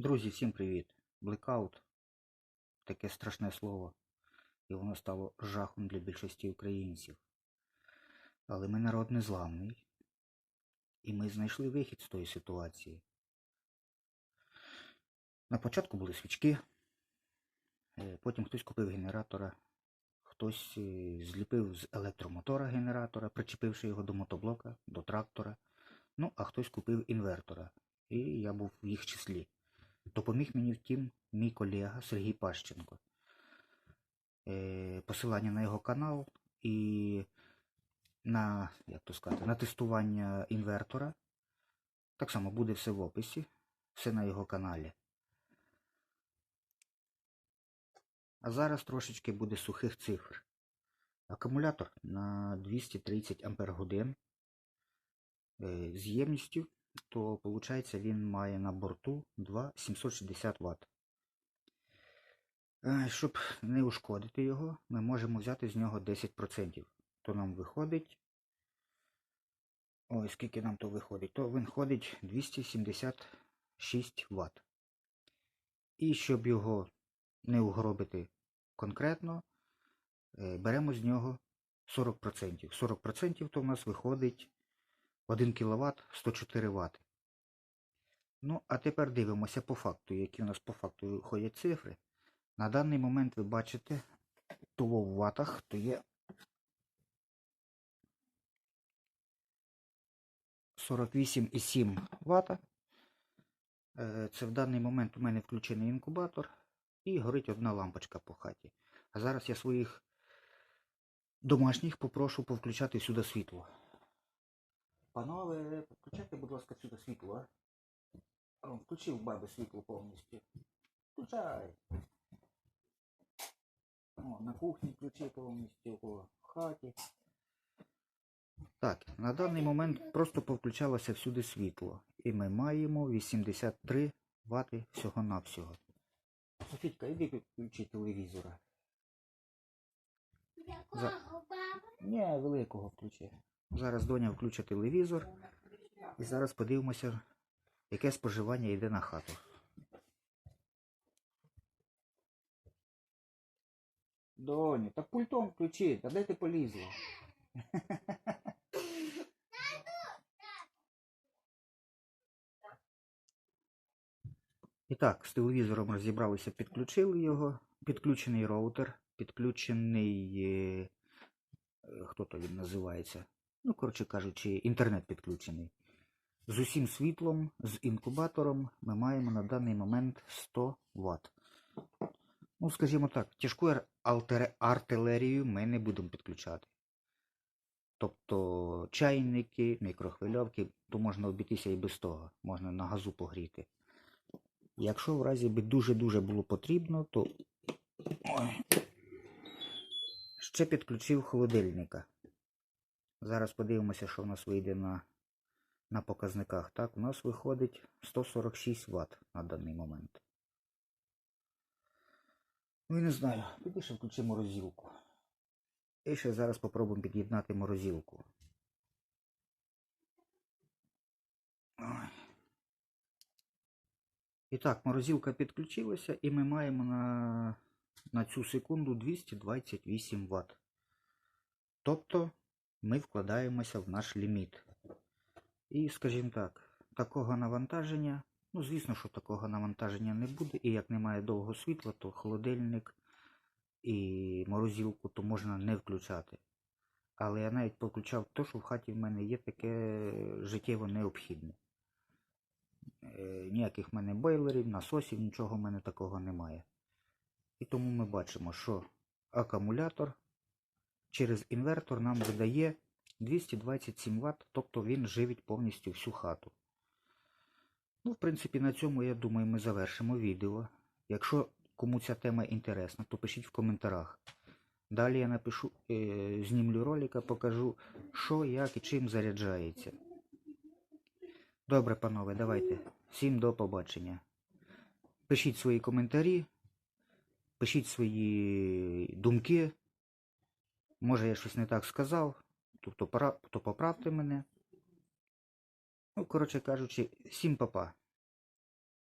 Друзі, всім привіт! Блекаут таке страшне слово, і воно стало жахом для більшості українців. Але ми народ незламний, і ми знайшли вихід з тої ситуації. На початку були свічки, е, потім хтось купив генератора, хтось е, зліпив з електромотора генератора, причепивши його до мотоблока, до трактора. Ну, а хтось купив інвертора, і я був в їх числі. Допоміг мені втім мій колега Сергій Пащенко. Е, Посилання на його канал і на, як то сказати, на тестування інвертора. Так само буде все в описі, все на його каналі. А зараз трошечки буде сухих цифр. Акумулятор на 230 Ах е, з ємністю то виходить він має на борту 2,760 Вт. Е, Щоб не ушкодити його, ми можемо взяти з нього 10%. То нам виходить. Ой, скільки нам то виходить? То він ходить 276 Вт. І щоб його не угробити конкретно, е, беремо з нього 40%. 40% то в нас виходить 1 кВт 104 Вт. Ну, а тепер дивимося по факту, які у нас по факту ходять цифри. На даний момент ви бачите, того в ватах, то є 48,7 Вт. Е, Це в даний момент у мене включений інкубатор і горить одна лампочка по хаті. А зараз я своїх домашніх попрошу повключати сюди світло. Панове, включайте, будь ласка, сюди світло, а? Включив баби світло повністю. Включай. О, на кухні ключі повністю, о, в хаті. Так, на даний момент просто повключалося всюди світло. І ми маємо 83 Вт всього-навсього. Софітка, іди включи телевізора. За... Ні, великого включи. Зараз доня включить телевізор. І зараз подивимося, яке споживання йде на хату. Доню, так пультом включи, а де ти полізла? І так, з телевізором розібралися, підключили його. Підключений роутер, підключений. е, Хто то він називається? Ну, коротше кажучи, інтернет підключений. З усім світлом, з інкубатором ми маємо на даний момент 100 Вт. Ну, скажімо так, тяжку артилерію ми не будемо підключати. Тобто чайники, мікрохвильовки, то можна обійтися і без того, можна на газу погріти. Якщо в разі би дуже-дуже було потрібно, то Ой. ще підключив холодильника. Зараз подивимося, що в нас вийде на, на показниках. Так, у нас виходить 146 Вт на даний момент. Ну і не знаю, піди ще включи морозилку. І ще зараз попробуємо під'єднати морозилку. Ой. І так, морозилка підключилася і ми маємо на, на цю секунду 228 Вт. Тобто ми вкладаємося в наш ліміт. І, скажімо так, такого навантаження, ну, звісно, що такого навантаження не буде, і як немає довго світла, то холодильник і морозилку то можна не включати. Але я навіть включав те, що в хаті в мене є таке життєво необхідне. Е, Ніяких в мене бойлерів, насосів, нічого в мене такого немає. І тому ми бачимо, що акумулятор через інвертор нам видає 227 Вт, тобто він живить повністю всю хату. Ну, в принципі, на цьому, я думаю, ми завершимо відео. Якщо кому ця тема інтересна, то пишіть в коментарях. Далі я напишу, е, знімлю ролика, покажу, що, як і чим заряджається. Добре, панове, давайте. Всім до побачення. Пишіть свої коментарі, пишіть свої думки. Може я щось не так сказав, тобто то поправте мене. Ну, коротше кажучи, всім папа.